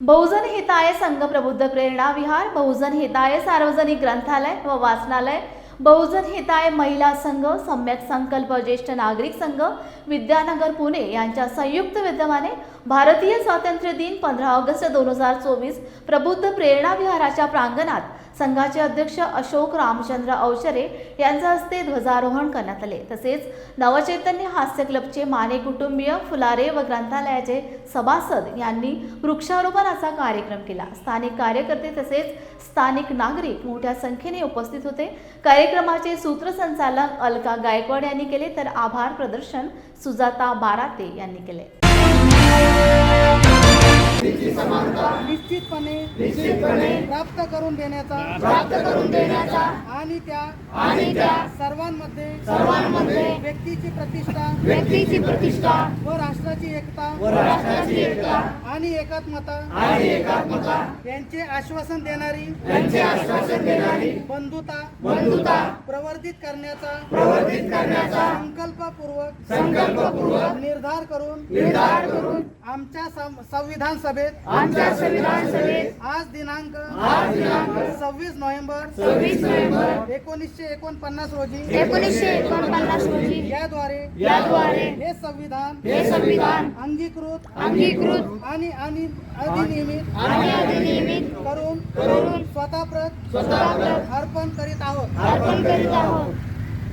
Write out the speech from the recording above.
बहुजन हिताय संघ प्रबुद्ध प्रेरणा विहार बहुजन हिताय सार्वजनिक ग्रंथालय व वाचनालय बहुजन हिताय महिला संघ सम्यक संकल्प ज्येष्ठ नागरिक संघ विद्यानगर पुणे यांच्या संयुक्त विद्यमाने भारतीय स्वातंत्र्य दिन पंधरा ऑगस्ट दोन हजार चोवीस प्रबुद्ध प्रेरणा विहाराच्या प्रांगणात संघाचे अध्यक्ष अशोक रामचंद्र अवचरे यांच्या हस्ते ध्वजारोहण करण्यात आले. तसेच नवचैतन्य हास्य क्लबचे माने कुटुंबीय फुलारे व ग्रंथालयाचे सभासद यांनी वृक्षारोपणाचा कार्यक्रम केला. स्थानिक कार्यकर्ते तसेच स्थानिक नागरिक मोठ्या संख्येने उपस्थित होते. कार्यक्रमाचे सूत्रसंचालन अलका गायकवाड यांनी केले तर आभार प्रदर्शन सुजाता बाराते यांनी केले. निश्चितपणे निश्चितपणे प्राप्त करून देण्याचा प्राप्त करून देण्याचा आणि त्या आणि त्या सर्वांमध्ये सर्वांमध्ये व्यक्तीची प्रतिष्ठा व्यक्तीची प्रतिष्ठा व राष्ट्राची एकता व राष्ट्राची एकता आणि एकात्मता आणि एकात्मता यांचे आश्वासन देणारी यांचे आश्वासन देणारी बंधुता बंधुता प्रवर्धित करण्याचा प्रवर्धित करण्याचा संकल्पपूर्वक संकल्पपूर्वक निर्धार करून निर्धार करून आमच्या संविधान सभेत आमच्या संविधान सभेत आज दिनांक आज दिनांक सव्वीस नोव्हेंबर सव्वीस नोव्हेंबर एकोणीसशे एकोणपन्नास रोजी एकोणीसशे एकोणपन्नास रोजी याद्वारे याद्वारे हे संविधान हे संविधान अंगीकृत अंगीकृत आणि आणि अधिनियमित आणि अधिनियमित करून स्वतःप्रत स्वतःप्रत अर्पण करीत आहोत. अर्पण करीत आहोत.